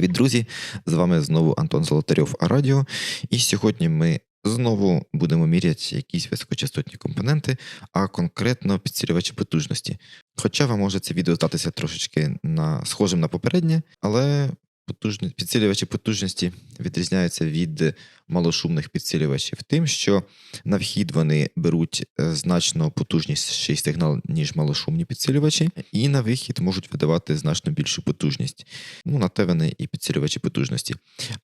Привіт, друзі! З вами знову Антон Золотарьов Радіо. І сьогодні ми знову будемо міряти якісь високочастотні компоненти, а конкретно підсилювачі потужності. Хоча вам може це відео здатися трошечки на, схожим на попереднє, але потужні, підсилювачі потужності відрізняються від малошумних підсилювачів тим, що на вхід вони беруть е, значно потужніший сигнал, ніж малошумні підсилювачі, і на вихід можуть видавати значно більшу потужність. Ну, на те вони і підсилювачі потужності.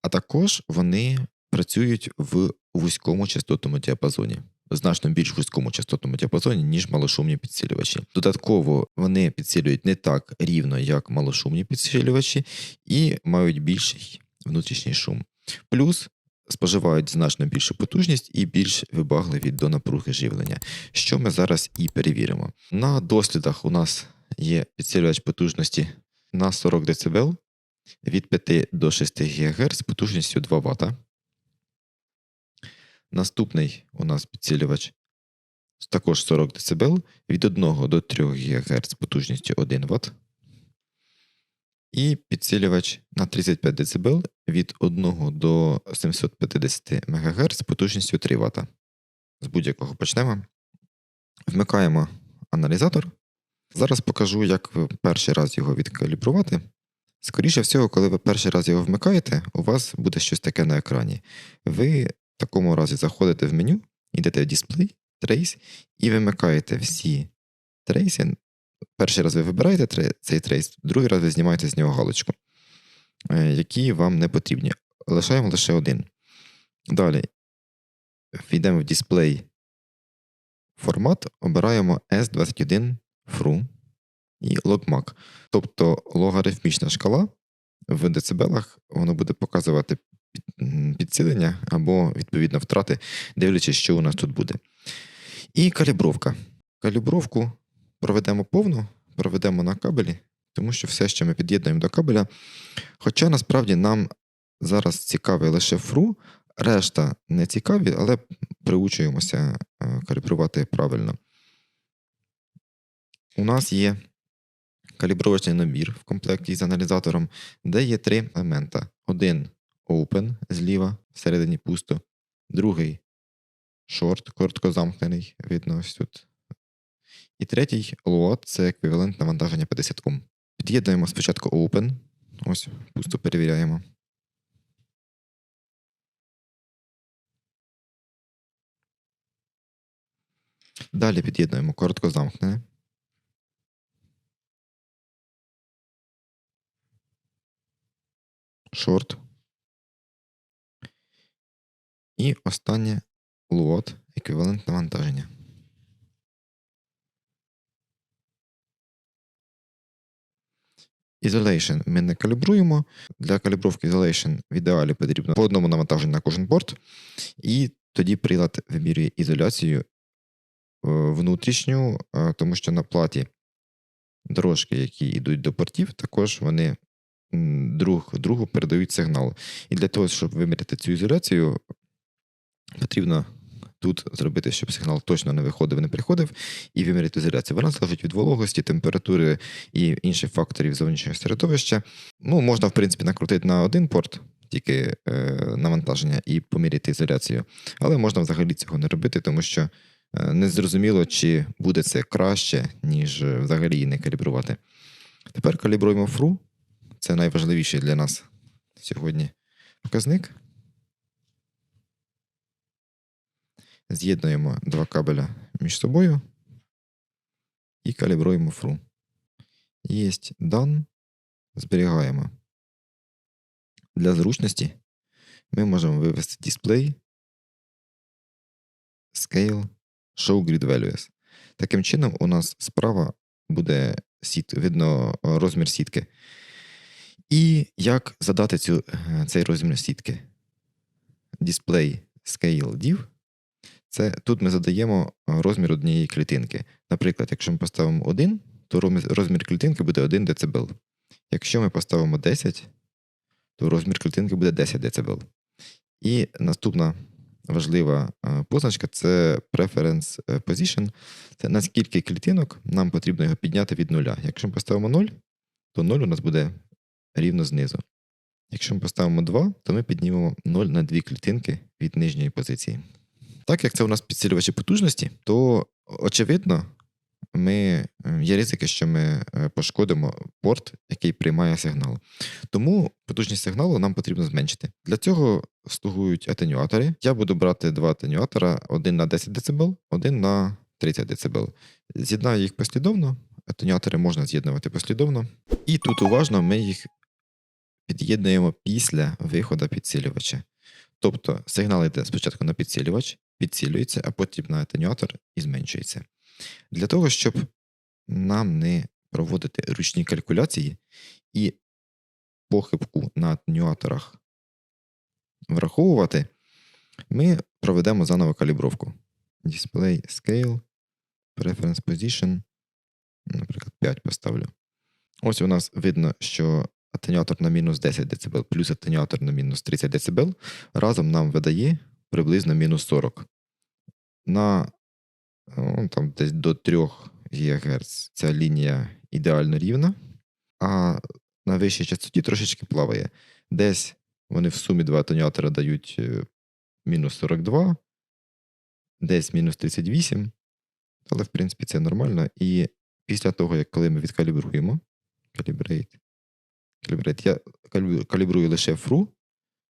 А також вони працюють в вузькому частотному діапазоні. Значно більш вузькому частотному діапазоні, ніж малошумні підсилювачі. Додатково вони підсилюють не так рівно, як малошумні підсилювачі, і мають більший внутрішній шум. Плюс споживають значно більшу потужність і більш вибагливі до напруги живлення, що ми зараз і перевіримо. На дослідах у нас є підсилювач потужності на 40 дБ від 5 до 6 ГГц з потужністю 2 Вт. Наступний у нас підсилювач також 40 дБ від 1 до 3 ГГц потужністю 1 Вт. І підсилювач на 35 дБ від 1 до 750 МГц потужністю 3 Вт. З будь-якого почнемо. Вмикаємо аналізатор. Зараз покажу, як перший раз його відкалібрувати. Скоріше всього, коли ви перший раз його вмикаєте, у вас буде щось таке на екрані. Ви в такому разі заходите в меню, йдете в дисплей, трейс і вимикаєте всі трейси. Перший раз ви вибираєте цей трейс, другий раз ви знімаєте з нього галочку, е, які вам не потрібні. Лишаємо лише один. Далі війдемо в дисплей формат, обираємо S21 FRU і logMAC. Тобто логарифмічна шкала в децибелах воно буде показувати підсилення або, відповідно, втрати, дивлячись, що у нас тут буде. І калібровка. Калібровку проведемо повну, проведемо на кабелі, тому що все, що ми під'єднуємо до кабеля. Хоча насправді нам зараз цікавий лише фру, решта не цікаві, але приучуємося е, калібрувати правильно. У нас є калібровочний набір в комплекті з аналізатором, де є три елемента. Один open зліва, всередині пусто, другий short, коротко замкнений, видно ось тут. І третій load це еквівалент навантаження 50 Ом. Під'єднуємо спочатку open. Ось, пусто перевіряємо. Далі під'єднуємо коротко замкнене. Short. І останнє load, еквівалент навантаження. Isolation ми не калібруємо. Для калібровки Isolation в ідеалі потрібно по одному навантаженню на кожен порт, і тоді прилад вимірює ізоляцію е, внутрішню, е, тому що на платі дорожки, які йдуть до портів, також вони друг другу передають сигнал. І для того, щоб виміряти цю ізоляцію, потрібно тут зробити, щоб сигнал точно не виходив, не приходив, і виміряти ізоляцію. Вона залежить від вологості, температури і інших факторів зовнішнього середовища. Ну, можна, в принципі, накрутити на один порт. Тільки е, навантаження і поміряти ізоляцію. Але можна взагалі цього не робити, тому що е, не зрозуміло, чи буде це краще, ніж взагалі її не калібрувати. Тепер калібруємо фру. Це найважливіший для нас сьогодні показник. З'єднуємо два кабеля між собою і калібруємо фру. Є дан, зберігаємо. Для зручності ми можемо вивести дисплей, Scale, Show Grid Values. Таким чином, у нас справа буде сіт, видно розмір сітки. І як задати цю, е, цей розмір сітки? Display Scale Div. Це Тут ми задаємо е, розмір однієї клітинки. Наприклад, якщо ми поставимо 1, то розмір клітинки буде 1 дБ. Якщо ми поставимо 10, то розмір клітинки буде 10 дБ. І наступна важлива е, позначка це Preference Position. Це наскільки клітинок нам потрібно його підняти від нуля. Якщо ми поставимо 0, то 0 у нас буде рівно знизу. Якщо ми поставимо 2, то ми піднімемо 0 на 2 клітинки від нижньої позиції. Так як це у нас підсилювачі потужності, то очевидно, ми, е, є ризики, що ми е, пошкодимо порт, який приймає сигнал. Тому потужність сигналу нам потрібно зменшити. Для цього слугують атенюатори. Я буду брати два атенюатора: один на 10 дБ, один на 30 дБ. З'єднаю їх послідовно. Атенюатори можна з'єднувати послідовно. І тут уважно ми їх під'єднуємо після виходу підсилювача. Тобто сигнал йде спочатку на підсилювач, підсилюється, а потім на атенюатор і зменшується. Для того, щоб нам не проводити ручні калькуляції і похибку на атенюаторах враховувати, ми проведемо заново калібровку. Display Scale, Preference Position, наприклад, 5 поставлю. Ось у нас видно, що атенюатор на мінус 10 дБ плюс атенюатор на мінус 30 дБ разом нам видає приблизно мінус 40. На ну, там, десь до 3 ГГц ця лінія ідеально рівна, а на вищій частоті трошечки плаває. Десь вони в сумі два атенюатора дають е, мінус 42, десь мінус 38, але в принципі це нормально. І після того, як коли ми відкалібруємо, calibrate, calibrate, я калібрую лише фру,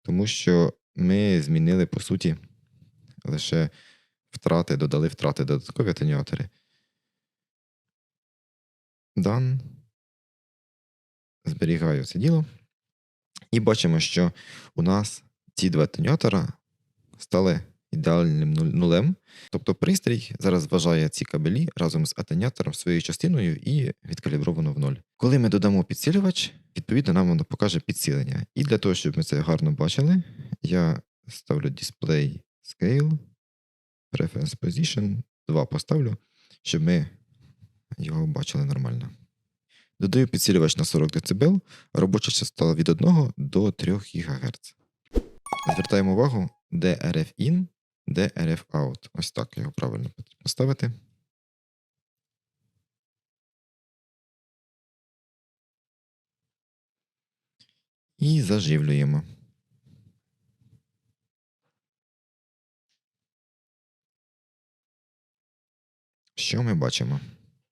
тому що ми змінили, по суті, лише втрати, додали втрати додаткові атенюатори. Дан. Зберігаю це діло. І бачимо, що у нас ці два атенюатора стали ідеальним нулем. Тобто пристрій зараз вважає ці кабелі разом з атенюатором своєю частиною і відкалібровано в ноль. Коли ми додамо підсилювач, відповідно, нам воно покаже підсилення. І для того, щоб ми це гарно бачили, я ставлю Display Scale, Preference Position 2 поставлю, щоб ми його бачили нормально. Додаю підсилювач на 40 дБ, робоча частота від 1 до 3 ГГц. Звертаємо увагу, де RF де out. Ось так його правильно потрібно ставити. І заживлюємо. Що ми бачимо?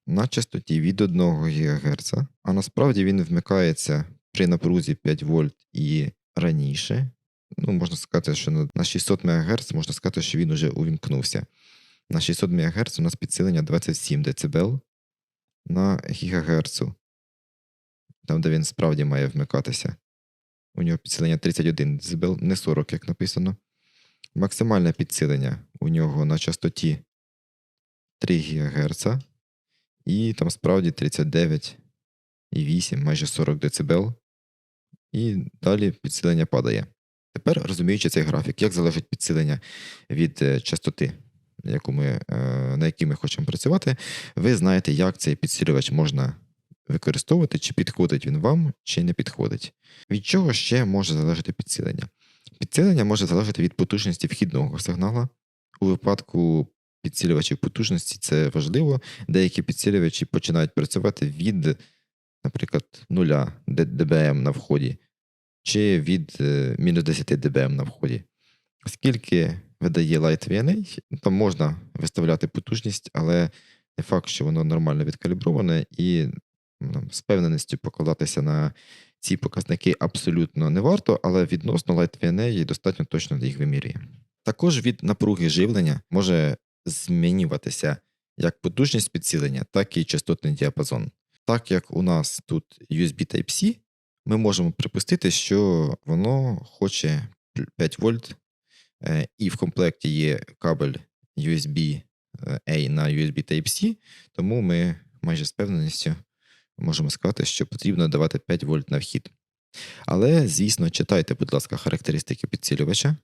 На частоті від 1 ГГц, а насправді він вмикається при напрузі 5 вольт і раніше. Ну, можна сказати, що на 600 МГц можна сказати, що він вже увімкнувся. На 600 МГц у нас підсилення 27 дБ на ГГц, там, де він справді має вмикатися. У нього підсилення 31 дБ, не 40, як написано. Максимальне підсилення у нього на частоті 3 ГГц. І там справді 39,8, майже 40 дБ. І далі підсилення падає. Тепер, розуміючи цей графік, як залежить підсилення від е, частоти, яку ми, е, на якій ми хочемо працювати, ви знаєте, як цей підсилювач можна використовувати, чи підходить він вам, чи не підходить. Від чого ще може залежати підсилення? Підсилення може залежати від потужності вхідного сигналу. У випадку підсилювачів потужності це важливо. Деякі підсилювачі починають працювати від, наприклад, 0 дБм на вході, чи від е, мінус 10 дБм на вході. Оскільки видає Light VNA, то можна виставляти потужність, але не факт, що воно нормально відкаліброване, і ну, з певненістю покладатися на ці показники абсолютно не варто, але відносно Light VNA достатньо точно їх вимірює. Також від напруги живлення може змінюватися як потужність підсилення, так і частотний діапазон. Так як у нас тут USB Type-C, ми можемо припустити, що воно хоче 5 вольт, е, і в комплекті є кабель USB е, A на USB Type-C, тому ми майже з певненістю можемо сказати, що потрібно давати 5 вольт на вхід. Але, звісно, читайте, будь ласка, характеристики підсилювача,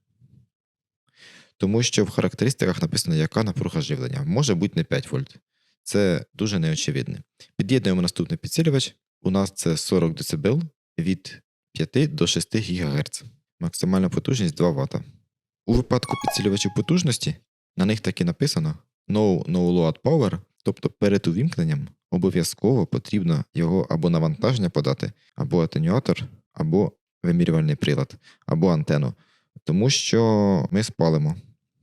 тому що в характеристиках написано, яка напруга живлення. Може бути не 5 вольт. Це дуже неочевидне. Під'єднуємо наступний підсилювач. У нас це 40 дБ від 5 до 6 ГГц. Максимальна потужність 2 Вт. У випадку підсилювачів потужності на них так і написано No no load power, тобто перед увімкненням обов'язково потрібно його або навантаження подати, або атенюатор, або вимірювальний прилад або антенну, тому що ми спалимо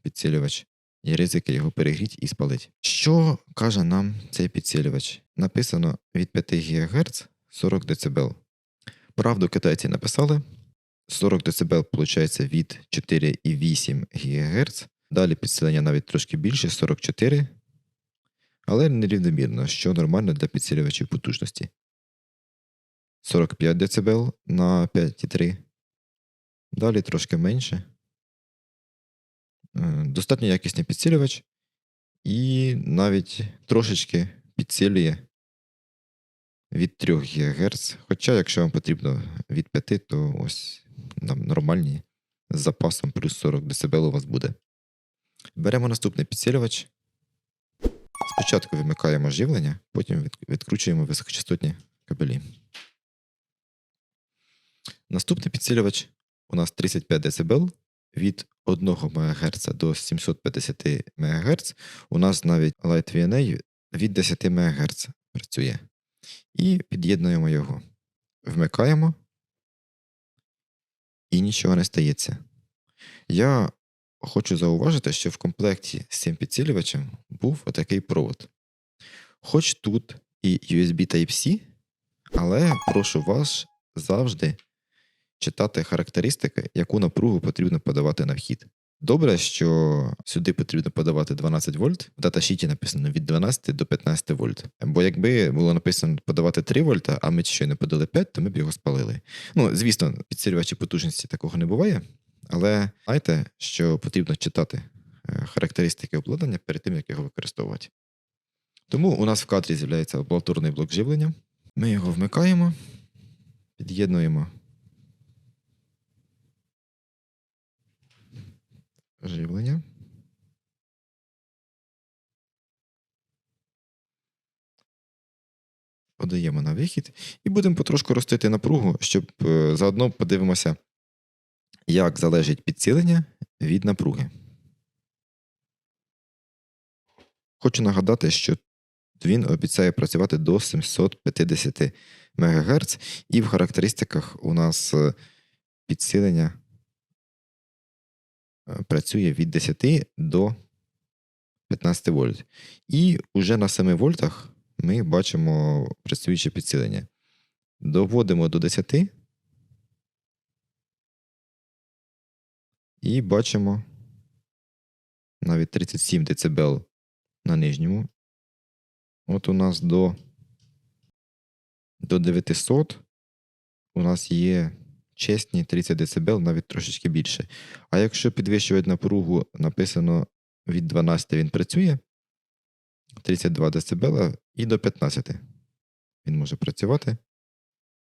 підсилювач. Є ризики його перегріти і спалити. Що каже нам цей підсилювач? Написано від 5 ГГц 40 дБ. Правду китайці написали. 40 дБ виходить від 4,8 ГГц. Далі підсилення навіть трошки більше 44, але нерівномірно, що нормально для підсилювачів потужності. 45 дБ на 5,3. Далі трошки менше. Е, Достатньо якісний підсилювач, і навіть трошечки підсилює від 3 ГГц. Хоча, якщо вам потрібно від 5, то ось нам нормальні з запасом плюс 40 дБ у вас буде. Беремо наступний підсилювач. Спочатку вимикаємо живлення, потім відкручуємо високочастотні кабелі. Наступний підсилювач у нас 35 дБ від 1 МГц до 750 МГц. У нас навіть Light VNA від 10 МГц працює. І під'єднуємо його. Вмикаємо, і нічого не стається. Я хочу зауважити, що в комплекті з цим підсилювачем був отакий провод. Хоч тут і USB Type-C, але прошу вас завжди читати характеристики, яку напругу потрібно подавати на вхід. Добре, що сюди потрібно подавати 12 вольт. В даташіті написано від 12 до 15 вольт. Бо якби було написано подавати 3 вольта, а ми щойно подали 5, то ми б його спалили. Ну, звісно, підсилювачі потужності такого не буває, але знайте, що потрібно читати е, характеристики обладнання перед тим, як його використовувати. Тому у нас в кадрі з'являється амбулаторний блок живлення. Ми його вмикаємо, під'єднуємо живлення. Подаємо на вихід і будемо потрошку ростити напругу, щоб е, заодно подивимося, як залежить підсилення від напруги. Хочу нагадати, що він обіцяє працювати до 750 МГц, і в характеристиках у нас е, підсилення працює від 10 до 15 вольт. І вже на 7 вольтах ми бачимо працююче підсилення. Доводимо до 10 і бачимо навіть 37 дБ на нижньому. От у нас до, до 900 у нас є чесні 30 дБ, навіть трошечки більше. А якщо підвищувати напругу, написано від 12 він працює, 32 дБ і до 15 він може працювати.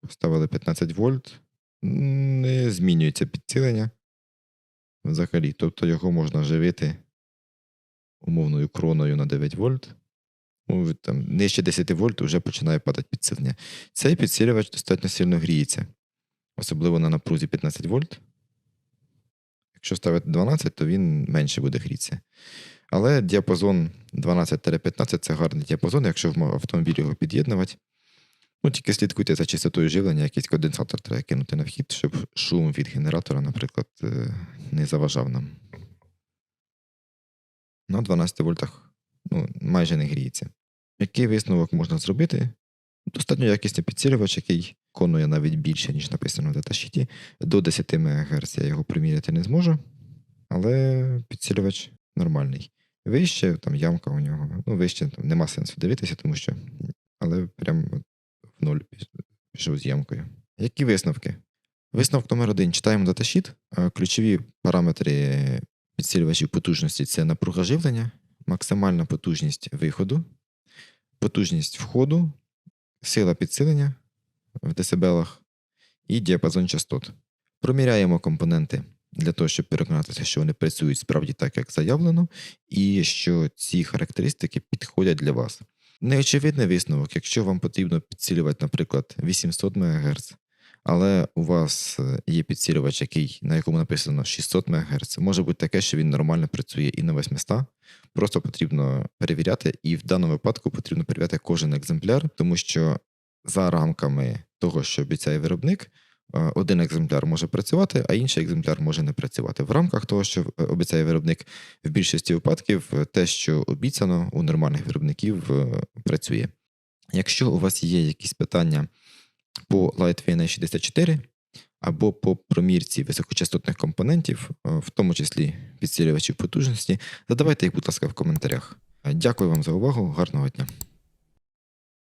Поставили 15 вольт, не змінюється підсилення взагалі. Тобто його можна живити умовною кроною на 9 вольт. Ну, там, нижче 10 вольт вже починає падати підсилення. Цей підсилювач достатньо сильно гріється, особливо на напрузі 15 вольт. Якщо ставити 12, то він менше буде грітися. Але діапазон 12-15 це гарний діапазон, якщо в автомобілі його під'єднувати. Ну, тільки слідкуйте за чистотою живлення, якийсь конденсатор треба кинути на вхід, щоб шум від генератора, наприклад, е, не заважав нам. На 12 вольтах ну, майже не гріється. Який висновок можна зробити? Достатньо якісний підсилювач, який виконує навіть більше, ніж написано в даташіті. До 10 МГц я його приміряти не зможу, але підсилювач нормальний. Вище, там ямка у нього. Ну, вище там нема сенсу дивитися, тому що. Але прям в ноль пішов з ямкою. Які висновки? Висновок номер один. Читаємо даташіт. Е, Ключові параметри підсилювачів потужності це напруга живлення, максимальна потужність виходу, потужність входу, сила підсилення в децибелах і діапазон частот. Проміряємо компоненти для того, щоб переконатися, що вони працюють справді так, як заявлено, і що ці характеристики підходять для вас. Неочевидний висновок, якщо вам потрібно підсилювати, наприклад, 800 МГц, але у вас е, є підсилювач, який, на якому написано 600 МГц, може бути таке, що він нормально працює і на 800. Просто потрібно перевіряти, і в даному випадку потрібно перевіряти кожен екземпляр, тому що за рамками того, що обіцяє виробник, е, один екземпляр може працювати, а інший екземпляр може не працювати. В рамках того, що е, обіцяє виробник, в більшості випадків е, те, що обіцяно у нормальних виробників, працює. Якщо у вас є якісь питання по Lightway 64 або по промірці високочастотних компонентів, в тому числі підсилювачів потужності, задавайте їх, будь ласка, в коментарях. Дякую вам за увагу, гарного дня.